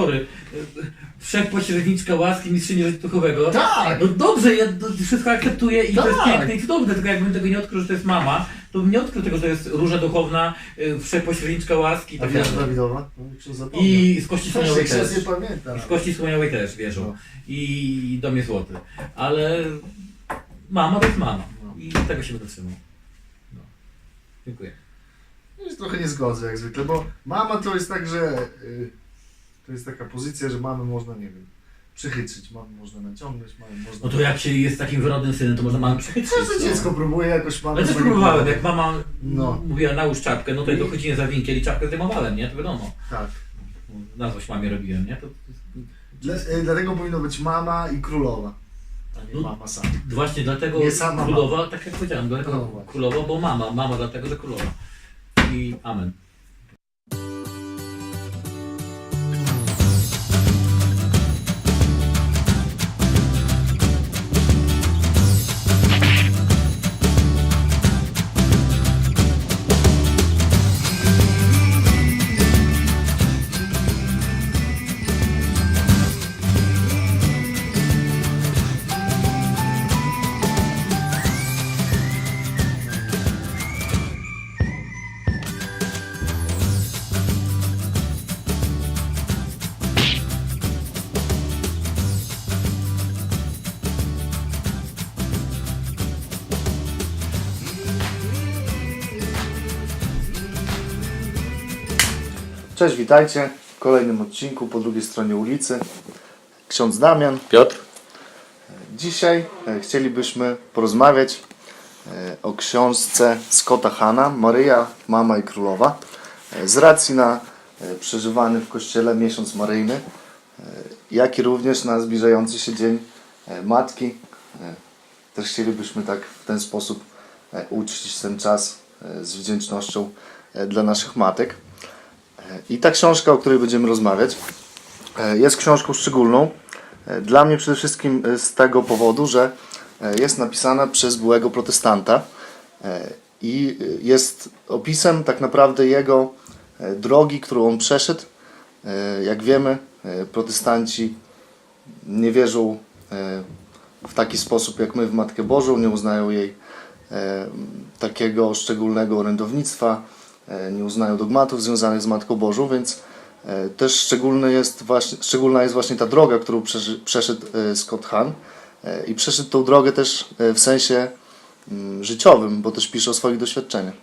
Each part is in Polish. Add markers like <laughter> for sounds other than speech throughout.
sorry, wszechpośredniczka łaski mistrzyni życia duchowego. Tak. No dobrze, ja to wszystko akceptuję i to jest Tak. piękne i cudowne, tylko jakbym tego nie odkrył, że to jest mama, to bym nie odkrył tego, że to jest róża duchowna, y, wszechpośredniczka łaski i A tak wiesz dalej. Dawidowa? No, już zapomniał. I z kości słoniowej też. nie pamiętam. Z kości słoniowej też wierzą. No. I dom jest złoty. Ale mama to jest mama. I tego się będę trzymał. No. Dziękuję. Ja się trochę nie zgodzę jak zwykle, bo mama to jest tak, że y, to jest taka pozycja, że mamy można, nie wiem, przychytrzyć, mamy można naciągnąć, mamy można... No to jak się jest takim wyrodnym synem, to można mamę przechytrzyć. Każde no. dziecko próbuje jakoś mamę Ale też próbowałem, jak mama No. mówiła nałóż czapkę, no to ja dochodziłem za winkiel i czapkę zdejmowałem, nie? To wiadomo. Tak. Na złość mamie robiłem, nie? To, Dla, y, dlatego powinno być mama i królowa, a nie No. mama sama. właśnie dlatego Nie sama królowa, tak jak powiedziałem, dlatego No królowa, bo mama, mama dlatego, że królowa. I amen. Cześć, witajcie w kolejnym odcinku po drugiej stronie ulicy. Ksiądz Damian. Piotr? Dzisiaj e, chcielibyśmy porozmawiać e, o książce Scotta Hanna Maryja, Mama i Królowa. E, Z racji na przeżywany w Kościele miesiąc maryjny, jak i również na zbliżający się Dzień Matki. Też chcielibyśmy tak w ten sposób uczcić ten czas z wdzięcznością dla naszych matek. I ta książka, o której będziemy rozmawiać, e, jest książką szczególną. E, Dla mnie przede wszystkim e, z tego powodu, że jest napisana przez byłego protestanta i jest opisem tak naprawdę jego drogi, którą on przeszedł. Jak wiemy, protestanci nie wierzą w taki sposób jak my w Matkę Bożą, nie uznają jej takiego szczególnego orędownictwa, nie uznają dogmatów związanych z Matką Bożą, więc e, też szczególny jest właśnie, szczególna jest właśnie ta droga, którą przeszedł e, Scott Hahn e, i przeszedł tą drogę też e, w sensie mm, życiowym, bo też pisze o swoich doświadczeniach.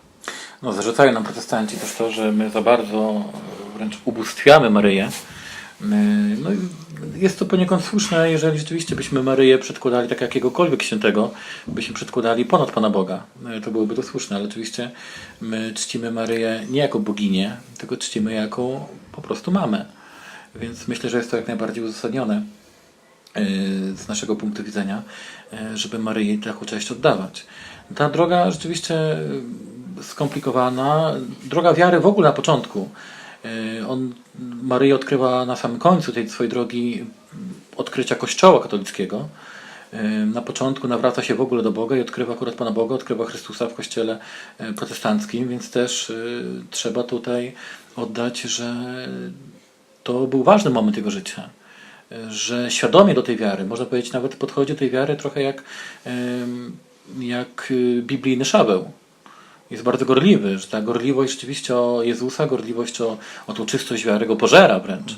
No, zarzucają nam protestanci też to, że my za bardzo e, wręcz ubóstwiamy Maryję. My- No, i jest to poniekąd słuszne, jeżeli rzeczywiście byśmy Maryję przedkładali tak jakiegokolwiek świętego, byśmy przedkładali ponad Pana Boga. E, To byłoby to słuszne, ale oczywiście my czcimy Maryję nie jako boginię, tylko czcimy jako po prostu mamę. Więc myślę, że jest to jak najbardziej uzasadnione e, z naszego punktu widzenia, e, żeby Maryi taką cześć oddawać. Ta droga rzeczywiście e, skomplikowana, droga wiary w ogóle na początku. E, On Maryję odkrywa na samym końcu tej swojej drogi odkrycia Kościoła katolickiego. E, Na początku nawraca się w ogóle do Boga i odkrywa akurat Pana Boga, odkrywa Chrystusa w kościele e, protestanckim, więc też trzeba tutaj oddać, że to był ważny moment jego życia że świadomie do tej wiary, można powiedzieć nawet podchodzi do tej wiary trochę jak, jak y, biblijny Szaweł. Jest bardzo gorliwy, że ta gorliwość rzeczywiście o Jezusa, gorliwość o, o tą czystość wiary go pożera wręcz.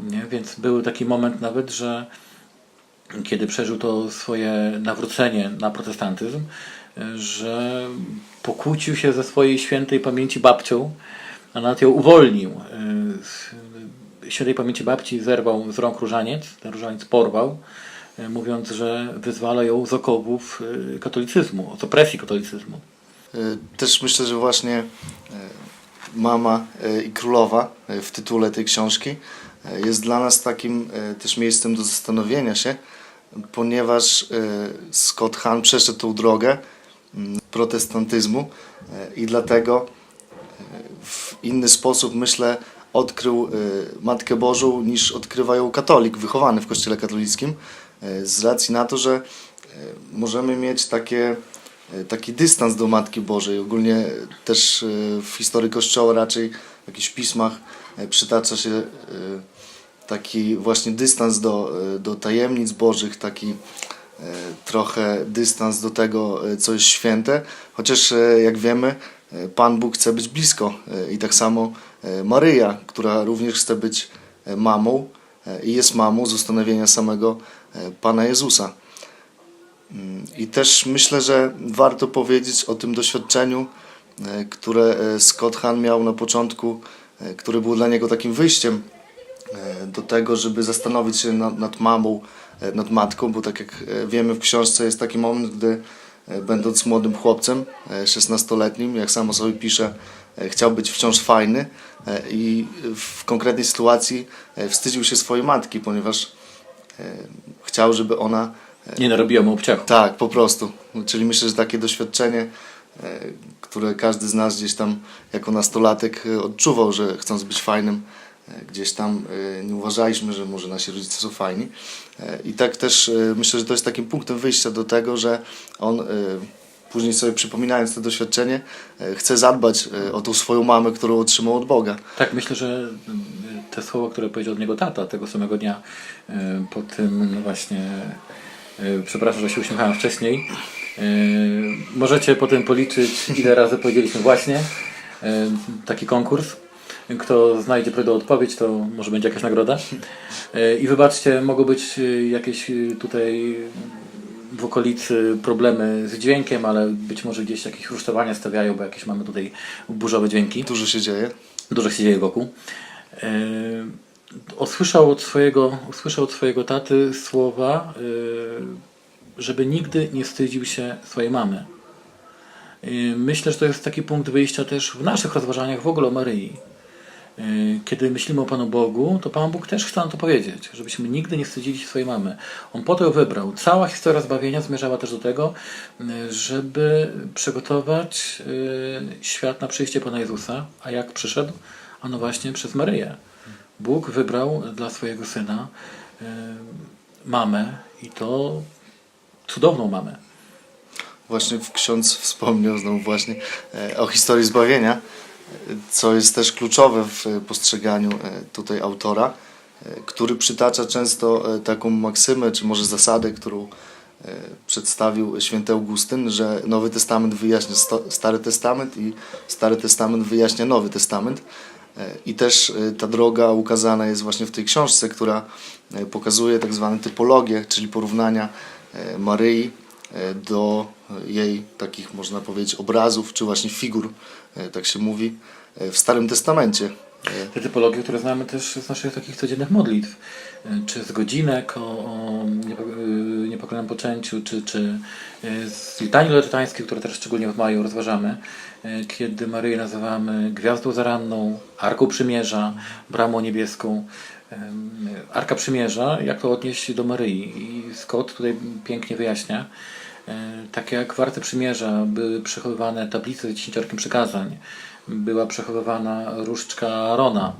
Nie? Więc był taki moment nawet, że kiedy przeżył to swoje nawrócenie na protestantyzm, że pokłócił się ze swojej świętej pamięci babcią, a nawet ją uwolnił. Y, Świętej pamięci babci zerwał z rąk różaniec, ten różaniec porwał, y, mówiąc, że wyzwala ją z okowów y, katolicyzmu, z opresji katolicyzmu. E, Też myślę, że właśnie e, mama e, i królowa w tytule tej książki jest dla nas takim też miejscem do zastanowienia się, ponieważ Scott Hahn przeszedł tą drogę mm, protestantyzmu i dlatego w inny sposób, myślę, odkrył Matkę Bożą niż odkrywa ją katolik wychowany w kościele katolickim z racji na to, że możemy mieć takie taki dystans do Matki Bożej. Ogólnie też e, w historii Kościoła raczej w jakichś pismach e, przytacza się e, taki właśnie dystans do, e, do tajemnic Bożych, taki e, trochę dystans do tego, e, co jest święte, chociaż e, jak wiemy, e, Pan Bóg chce być blisko e, i tak samo e, Maryja, która również chce być e, mamą e, i jest mamą z ustanowienia samego e, Pana Jezusa. I też myślę, że warto powiedzieć o tym doświadczeniu, e, które e, Scott Hahn miał na początku, e, które było dla niego takim wyjściem do tego, żeby zastanowić się nad, nad mamą, nad matką, bo tak jak wiemy w książce jest taki moment, gdy będąc młodym chłopcem, e, 16-letnim, jak sam o sobie pisze, chciał być wciąż fajny i w konkretnej sytuacji wstydził się swojej matki, ponieważ chciał, żeby ona Nie narobiła mu obciachu. tak, po prostu. Czyli myślę, że takie doświadczenie, e, które każdy z nas gdzieś tam jako nastolatek e, odczuwał, że chcąc być fajnym, e, gdzieś tam nie uważaliśmy, że może nasi rodzice są fajni. I tak też myślę, że to jest takim punktem wyjścia do tego, że on później sobie przypominając to doświadczenie, chce zadbać o tą swoją mamę, którą otrzymał od Boga. Tak, myślę, że te słowa, które powiedział od niego tata tego samego dnia, po tym no właśnie, przepraszam, że się uśmiechałem wcześniej, y, możecie potem policzyć, ile razy powiedzieliśmy właśnie, y, taki konkurs. Kto znajdzie prawidłową odpowiedź, to może będzie jakaś nagroda. I wybaczcie, mogą być jakieś tutaj w okolicy problemy z dźwiękiem, ale być może gdzieś jakieś rusztowania stawiają, bo jakieś mamy tutaj burzowe dźwięki Dużo się dzieje. dużo się dzieje wokół. Usłyszał od swojego, usłyszał od swojego taty słowa, e, żeby nigdy nie wstydził się swojej mamy. E, Myślę, że to jest taki punkt wyjścia też w naszych rozważaniach w ogóle o Maryi. E, Kiedy myślimy o Panu Bogu, to Pan Bóg też chce nam to powiedzieć, żebyśmy nigdy nie wstydzili się swojej mamy. On po to ją wybrał. Cała historia zbawienia zmierzała też do tego, żeby przygotować świat na przyjście Pana Jezusa. A jak przyszedł? Ano właśnie przez Maryję. Bóg wybrał dla swojego syna e, mamę i to cudowną mamę. Właśnie ksiądz wspomniał znowu właśnie e, o historii zbawienia, e, co jest też kluczowe w postrzeganiu tutaj autora, który przytacza często taką maksymę, czy może zasadę, którą przedstawił święty Augustyn, że Nowy Testament wyjaśnia Stary Testament i Stary Testament wyjaśnia Nowy Testament. I też e, ta droga ukazana jest właśnie w tej książce, która e, pokazuje tak zwane typologie, czyli porównania e, Maryi do jej takich, można powiedzieć, obrazów, czy właśnie figur, tak się mówi, w Starym Testamencie. Te typologie, które znamy też z naszych takich codziennych modlitw, czy z godzinek o, o niepo- niepokojnym poczęciu, czy, czy z litanii loretańskiej, które też szczególnie w maju rozważamy, kiedy Maryję nazywamy Gwiazdą Zaranną, Arką Przymierza, Bramą Niebieską. Arka Przymierza, jak to odnieść do Maryi? I Scott tutaj pięknie wyjaśnia. Y, Tak jak w Arce Przymierza były przechowywane tablice z dziesięciorkiem przykazań, była przechowywana różdżka Arona,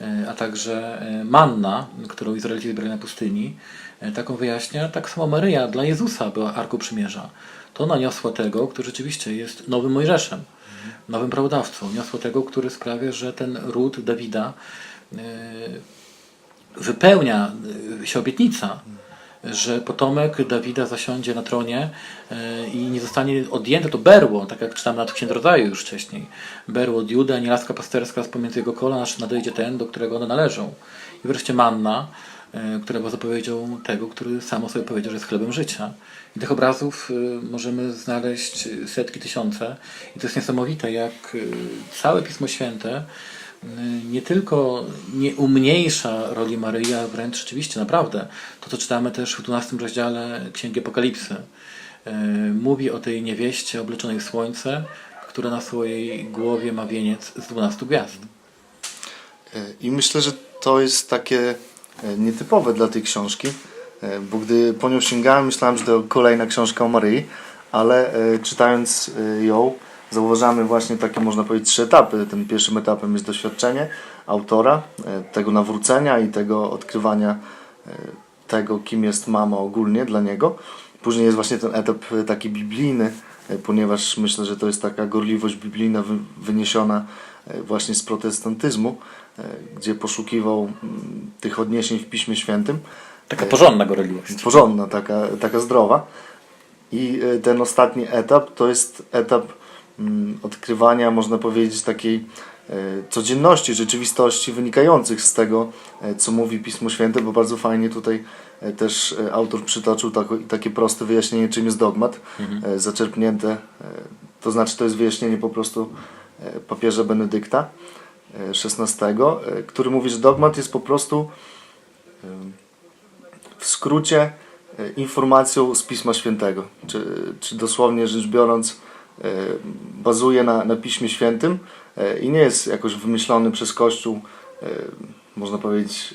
e, a także e, manna, którą Izraelici zbierali na pustyni. E, Taką wyjaśnia, tak samo Maryja dla Jezusa była Arką Przymierza. To ona niosła tego, który rzeczywiście jest nowym Mojżeszem, nowym prawodawcą. Niosła tego, który sprawia, że ten ród Dawida e, wypełnia y, się obietnica, że potomek Dawida zasiądzie na tronie y, i nie zostanie odjęte to berło, tak jak czytam na Księdze Rodzaju już wcześniej. Berło od Juda, nie laska pasterska z pomiędzy jego kolan, aż nadejdzie ten, do którego one należą. I wreszcie manna, która była zapowiedzią tego, który sam sobie powiedział, że jest chlebem życia. I tych obrazów y, możemy znaleźć setki, tysiące. I to jest niesamowite, jak y, całe Pismo Święte nie tylko nie umniejsza roli Maryi, a wręcz rzeczywiście, naprawdę, to co czytamy też w 12 rozdziale Księgi Apokalipsy, e, mówi o tej niewieście obleczonej w słońce, która na swojej głowie ma wieniec z 12 gwiazd. E, I myślę, że to jest takie e, nietypowe dla tej książki, e, bo gdy po nią sięgałem, myślałem, że to kolejna książka o Maryi, ale e, czytając e, ją, zauważamy właśnie takie, można powiedzieć, trzy etapy. Tym pierwszym etapem jest doświadczenie autora, e, tego nawrócenia i tego odkrywania e, tego, kim jest mama ogólnie dla niego. Później jest właśnie ten etap e, taki biblijny, e, ponieważ myślę, że to jest taka gorliwość biblijna wy- wyniesiona e, właśnie z protestantyzmu, e, gdzie poszukiwał mm, tych odniesień w Piśmie Świętym. Taka porządna gorliwość. Porządna, taka, taka zdrowa. I e, ten ostatni etap to jest etap mm, odkrywania, można powiedzieć, takiej e, codzienności, rzeczywistości wynikających z tego, e, co mówi Pismo Święte, bo bardzo fajnie tutaj e, też e, autor przytoczył takie proste wyjaśnienie, czym jest dogmat, e, zaczerpnięte, e, to znaczy to jest wyjaśnienie po prostu e, papieża Benedykta e, XVI, e, który mówi, że dogmat jest po prostu w skrócie e, informacją z Pisma Świętego, czy, czy dosłownie rzecz biorąc e, bazuje na, na Piśmie Świętym e, i nie jest jakoś wymyślony przez Kościół, e, można powiedzieć,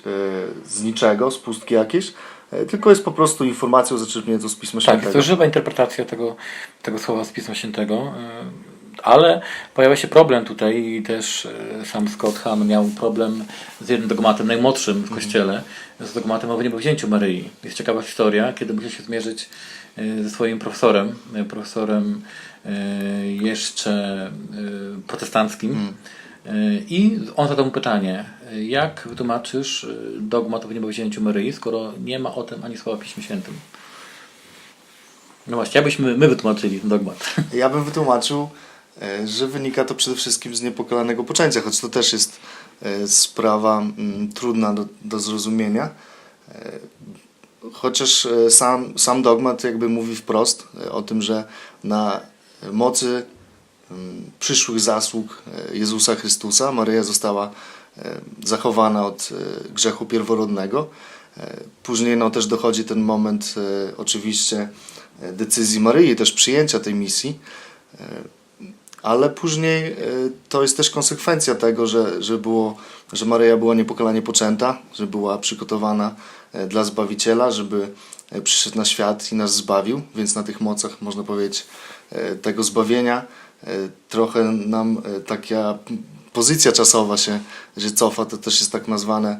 e, z niczego, z pustki jakieś, e, tylko jest po prostu informacją zaczerpniętą z Pisma Tak, Świętego. jest to żywa interpretacja tego, tego słowa z Pisma Świętego, ale pojawia się problem tutaj i też y, sam Scott Hahn miał problem z jednym dogmatem, najmłodszym w Kościele, z dogmatem o wyniebowzięciu Maryi. Jest ciekawa historia, kiedy musiał się zmierzyć y, ze swoim profesorem, y, profesorem jeszcze protestanckim. Y, I on zadał mu pytanie, jak wytłumaczysz dogmat o wyniebowzięciu Maryi, skoro nie ma o tym ani słowa w Piśmie Świętym? No właśnie, abyśmy my wytłumaczyli ten dogmat. Ja bym wytłumaczył, e, że wynika to przede wszystkim z niepokalanego poczęcia, choć to też jest e, sprawa mm, trudna do, do zrozumienia. E, Chociaż e, sam, sam dogmat jakby mówi wprost e, o tym, że na mocy mm, przyszłych zasług e, Jezusa Chrystusa Maryja została e, zachowana od e, grzechu pierworodnego. E, Później no, też dochodzi ten moment e, oczywiście e, decyzji Maryi, też przyjęcia tej misji, E, ale później e, to jest też konsekwencja tego, że, że, było, że Maryja była niepokalanie poczęta, że była przygotowana e, dla Zbawiciela, żeby e, przyszedł na świat i nas zbawił, więc na tych mocach, można powiedzieć, tego zbawienia trochę nam taka pozycja czasowa się, że cofa, to też jest tak nazwane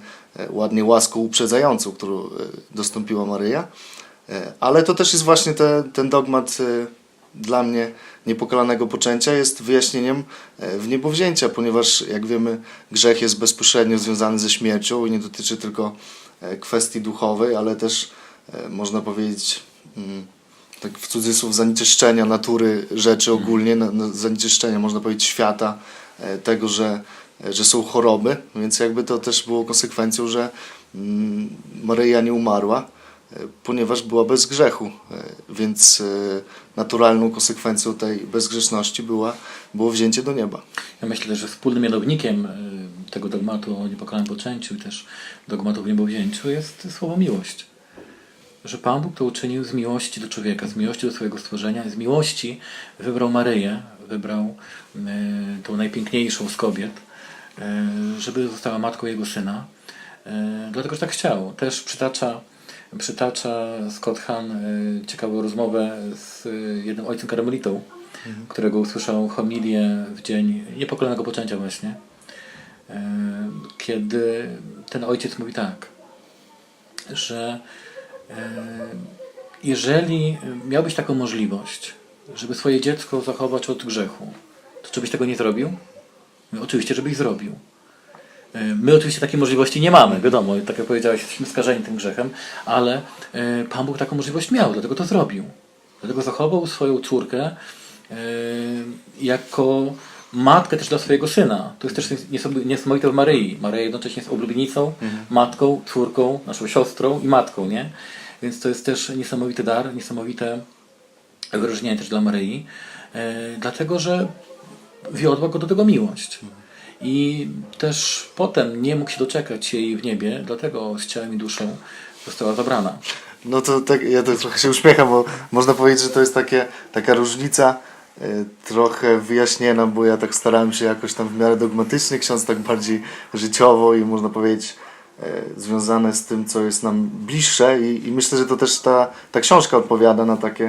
ładnie łaską uprzedzającą, którą dostąpiła Maryja. Ale to też jest właśnie te, ten dogmat dla mnie niepokalanego poczęcia jest wyjaśnieniem e, w niebowzięcia, ponieważ jak wiemy grzech jest bezpośrednio związany ze śmiercią i nie dotyczy tylko e, kwestii duchowej, ale też e, można powiedzieć mm, tak w cudzysłów zanieczyszczenia natury rzeczy ogólnie, na, na zanieczyszczenia można powiedzieć świata, tego, że, że są choroby, więc jakby to też było konsekwencją, że mm, Maryja nie umarła, ponieważ była bez grzechu, e, więc e, naturalną konsekwencją tej bezgrzeszności była, było wzięcie do nieba. Ja myślę, że wspólnym mianownikiem y, tego dogmatu o niepokalanym poczęciu i też dogmatu o niebowzięciu jest słowo miłość. Że Pan Bóg to uczynił z miłości do człowieka, z miłości do swojego stworzenia, z miłości wybrał Maryję, wybrał tą najpiękniejszą z kobiet, żeby została matką jego syna. Dlatego, że tak chciał. Też przytacza, przytacza Scott Hahn y, ciekawą rozmowę z y, jednym ojcem karmelitą, którego usłyszał homilię w dzień niepokalanego poczęcia właśnie, y, kiedy ten ojciec mówi tak, że jeżeli miałbyś taką możliwość, żeby swoje dziecko zachować od grzechu, to czy byś tego nie zrobił? Mówię, Oczywiście, żebyś zrobił. Y, My oczywiście takiej możliwości nie mamy, wiadomo, tak jak powiedziałeś, jesteśmy skażeni tym grzechem, ale y, Pan Bóg taką możliwość miał, dlatego to zrobił. Dlatego zachował swoją córkę y, jako matkę też dla swojego syna. To jest też niesamowite w Maryi. Maryja jednocześnie jest oblubienicą, matką, córką, naszą siostrą i matką, nie? Więc to jest też niesamowity dar, niesamowite wyróżnienie też dla Maryi, dlatego że wiodła go do tego miłość. I też potem nie mógł się doczekać jej w niebie, dlatego z ciałem i duszą została zabrana. No to tak, ja to trochę się uśmiecham, bo można powiedzieć, że to jest takie, taka różnica e, trochę wyjaśniona, bo ja tak starałem się jakoś tam w miarę dogmatycznie, ksiądz tak bardziej życiowo i można powiedzieć e, związane z tym, co jest nam bliższe i, i myślę, że to też ta, ta książka odpowiada na takie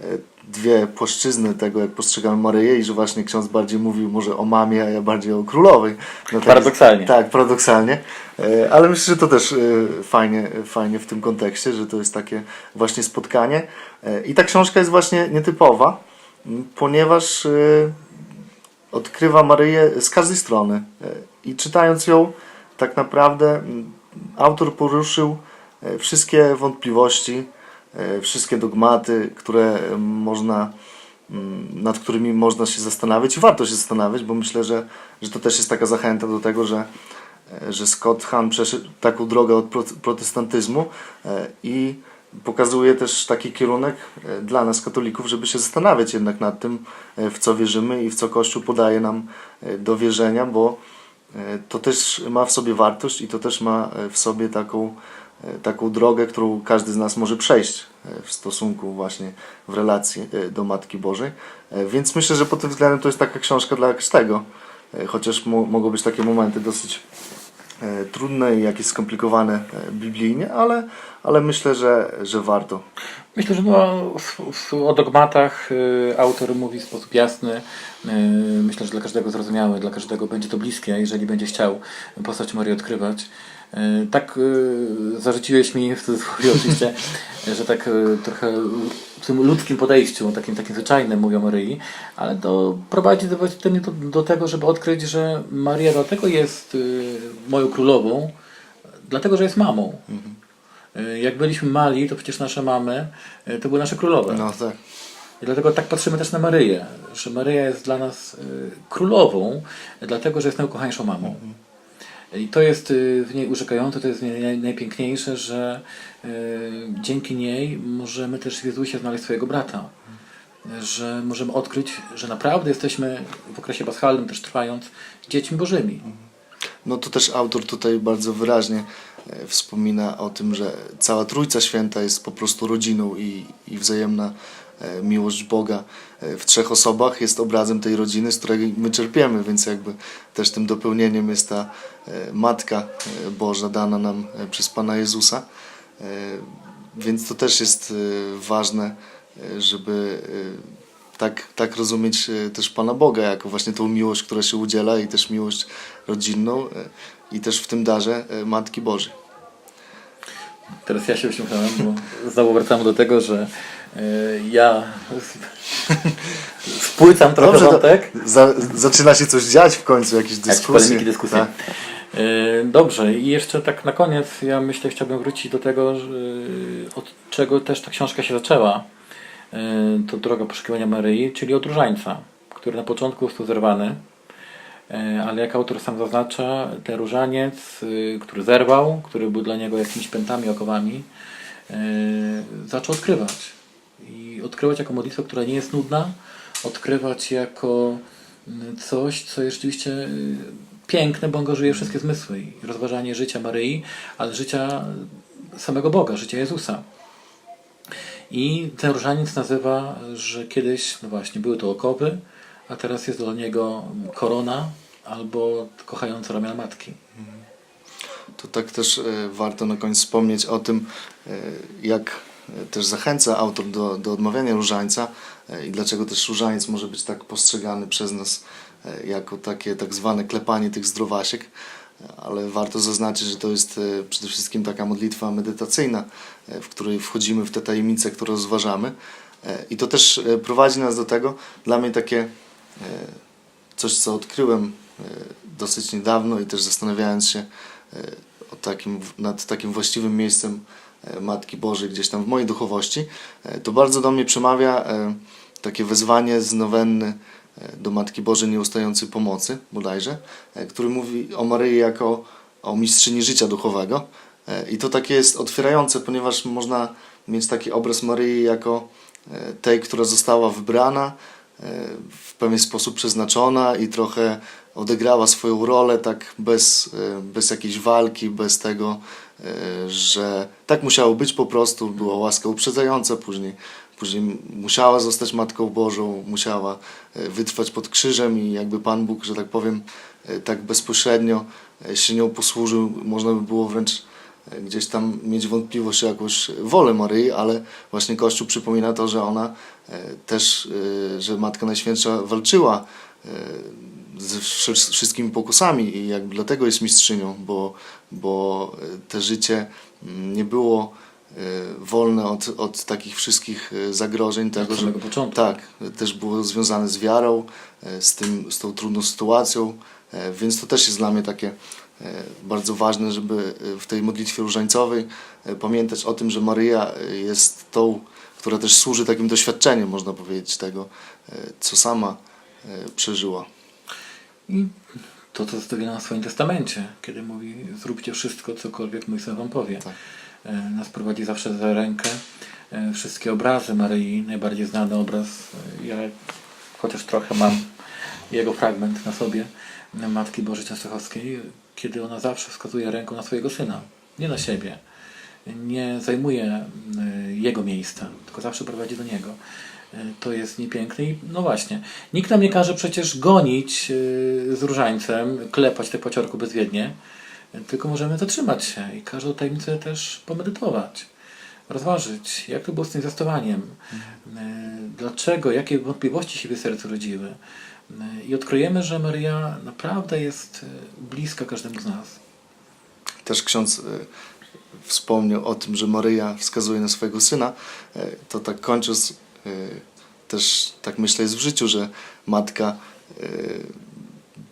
e, dwie płaszczyzny tego, jak postrzegamy Maryję i że właśnie ksiądz bardziej mówił może o mamie, a ja bardziej o królowej. No tak- Paradoksalnie. tak, paradoksalnie. E, Ale myślę, że to też e, fajnie, fajnie w tym kontekście, że to jest takie właśnie spotkanie. E, I ta książka jest właśnie nietypowa, ponieważ e, odkrywa Maryję z każdej strony. E, I czytając ją, tak naprawdę autor poruszył e, wszystkie wątpliwości, e, wszystkie dogmaty, które e, można, mm, nad którymi można się zastanawiać i warto się zastanawiać, bo myślę, że, że to też jest taka zachęta do tego, że, e, że Scott Hahn przeszedł taką drogę od pro- protestantyzmu e, i pokazuje też taki kierunek e, dla nas katolików, żeby się zastanawiać jednak nad tym, e, w co wierzymy i w co Kościół podaje nam e, do wierzenia, bo e, to też ma w sobie wartość i to też ma e, w sobie taką, e, taką drogę, którą każdy z nas może przejść e, w stosunku właśnie w relacji e, do Matki Bożej. E, Więc myślę, że pod tym względem to jest taka książka dla każdego, e, chociaż mo- mogą być takie momenty dosyć e, trudne i jakieś skomplikowane e, biblijnie, ale, ale myślę, że, że warto. Myślę, że no, o dogmatach autor mówi w sposób jasny. Myślę, że dla każdego zrozumiały, dla każdego będzie to bliskie, jeżeli będzie chciał postać Marii odkrywać. Y, tak y, zarzuciłeś mi, w cudzysłowie <laughs> oczywiście, że tak y, trochę w tym ludzkim podejściu, takim, takim zwyczajnym mówią Maryi, ale to prowadzi do, do, do tego, żeby odkryć, że Maria dlatego jest moją królową, dlatego, że jest mamą. Y, Jak byliśmy mali, to przecież nasze mamy to były nasze królowe. No tak. I dlatego tak patrzymy też na Maryję, że Maryja jest dla nas królową, dlatego że jest najukochańszą mamą. I to jest y, w niej urzekające, to jest najpiękniejsze, że y, dzięki niej możemy też w Jezusie znaleźć swojego brata. Że możemy odkryć, że naprawdę jesteśmy w okresie paschalnym też trwając dziećmi bożymi. No to też autor tutaj bardzo wyraźnie e, wspomina o tym, że cała Trójca Święta jest po prostu rodziną i, i wzajemna miłość Boga e, w trzech osobach jest obrazem tej rodziny, z której my czerpiemy, więc jakby też tym dopełnieniem jest ta e, Matka e, Boża dana nam e, przez Pana Jezusa. E, Więc to też jest e, ważne, e, żeby e, tak, tak rozumieć e, też Pana Boga, jako właśnie tą miłość, która się udziela i też miłość rodzinną e, i też w tym darze e, Matki Bożej. Teraz ja się uśmiechałem, bo znowu wracamy do tego, że ja <laughs> spłycam trochę Dobrze, wątek. za, zaczyna się coś dziać w końcu, jakieś Jakieś dyskusje. polemiki, dyskusje. Tak. E, Dobrze, i jeszcze tak na koniec, ja myślę, chciałbym wrócić do tego, że, od czego też ta książka się zaczęła. To droga poszukiwania Maryi, czyli od różańca, który na początku został zerwany, ale jak autor sam zaznacza, ten różaniec, y, który zerwał, który był dla niego jakimiś pętami, okowami, zaczął odkrywać. Odkrywać jako modlitwę, która nie jest nudna, odkrywać jako mm, coś, co jest rzeczywiście y, piękne, bo angażuje wszystkie zmysły. I rozważanie życia Maryi, ale życia samego Boga, życia Jezusa. I ten różaniec nazywa, że kiedyś, no właśnie, były to okowy, a teraz jest dla niego korona albo kochająca ramiona matki. To tak też e, warto na koniec wspomnieć o tym, e, jak też zachęca autor do, do odmawiania różańca e, i dlaczego też różaniec może być tak postrzegany przez nas e, jako takie tak zwane klepanie tych zdrowasiek. Ale warto zaznaczyć, że to jest e, przede wszystkim taka modlitwa medytacyjna, e, w której wchodzimy w te tajemnice, które rozważamy. E, I to też e, prowadzi nas do tego, dla mnie takie e, coś, co odkryłem e, dosyć niedawno i też zastanawiając się e, takim, nad takim właściwym miejscem e, Matki Bożej gdzieś tam w mojej duchowości, e, to bardzo do mnie przemawia e, takie wezwanie z nowenny e, do Matki Bożej Nieustającej Pomocy, bodajże, e, który mówi o Maryi jako o mistrzyni życia duchowego. E, I to takie jest otwierające, ponieważ można mieć taki obraz Maryi jako e, tej, która została wybrana, e, w pewien sposób przeznaczona i trochę odegrała swoją rolę tak bez, e, bez jakiejś walki, bez tego, e, że tak musiało być po prostu, była łaska uprzedzająca później. Później musiała zostać Matką Bożą, musiała e, wytrwać pod krzyżem i jakby Pan Bóg, że tak powiem, e, tak bezpośrednio się nią posłużył. Można by było wręcz gdzieś tam mieć wątpliwość o jakąś wolę Maryi, ale właśnie Kościół przypomina to, że ona też, że Matka Najświętsza walczyła ze wszy- wszystkimi pokusami i jakby dlatego jest mistrzynią, bo, bo e, te życie mm, nie było e, wolne od, od takich wszystkich e, zagrożeń tego, że samego początku. tak, też było związane z wiarą, z, tym, z tą trudną sytuacją, więc to też jest dla mnie takie bardzo ważne, żeby w tej modlitwie różańcowej pamiętać o tym, że Maryja jest tą, która też służy takim doświadczeniem, można powiedzieć, tego, co sama przeżyła. I to, co zostawiono na swoim testamencie, kiedy mówi, zróbcie wszystko, cokolwiek mój syn wam powie. Tak. E, Nas prowadzi zawsze za rękę. E, Wszystkie obrazy Maryi, najbardziej znany obraz, e, ja chociaż trochę mam jego fragment na sobie, Matki Bożej Częstochowskiej, kiedy ona zawsze wskazuje ręką na swojego syna, nie na siebie. Nie zajmuje e, jego miejsca, tylko zawsze prowadzi do niego. E, To jest niepiękne i no właśnie, nikt nam nie każe przecież gonić e, z różańcem, klepać te pociorku bezwiednie, e, tylko możemy zatrzymać się i każdą tajemnicę też pomedytować, rozważyć, jak to było z tym zwiastowaniem, e, dlaczego, jakie wątpliwości jej sercu rodziły. I odkryjemy, że Maria naprawdę jest bliska każdemu z nas. Też ksiądz wspomniał o tym, że Maryja wskazuje na swojego syna. E, To tak kończąc, e, też tak myślę jest w życiu, że matka e,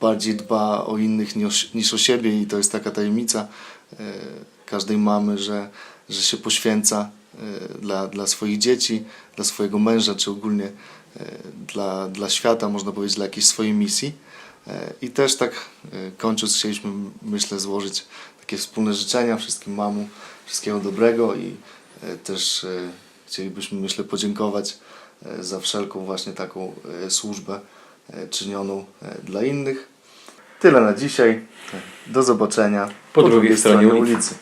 bardziej dba o innych niż, o siebie i to jest taka tajemnica każdej mamy, że, że się poświęca dla, dla swoich dzieci, dla swojego męża, czy ogólnie dla, dla świata, można powiedzieć, dla jakiejś swojej misji. I też tak kończąc, chcieliśmy, myślę, złożyć takie wspólne życzenia wszystkim mamom, wszystkiego dobrego i e, też e, chcielibyśmy, myślę, podziękować e, za wszelką właśnie taką służbę czynioną dla innych. Tyle na dzisiaj. Do zobaczenia Po drugiej stronie ulicy. ulicy.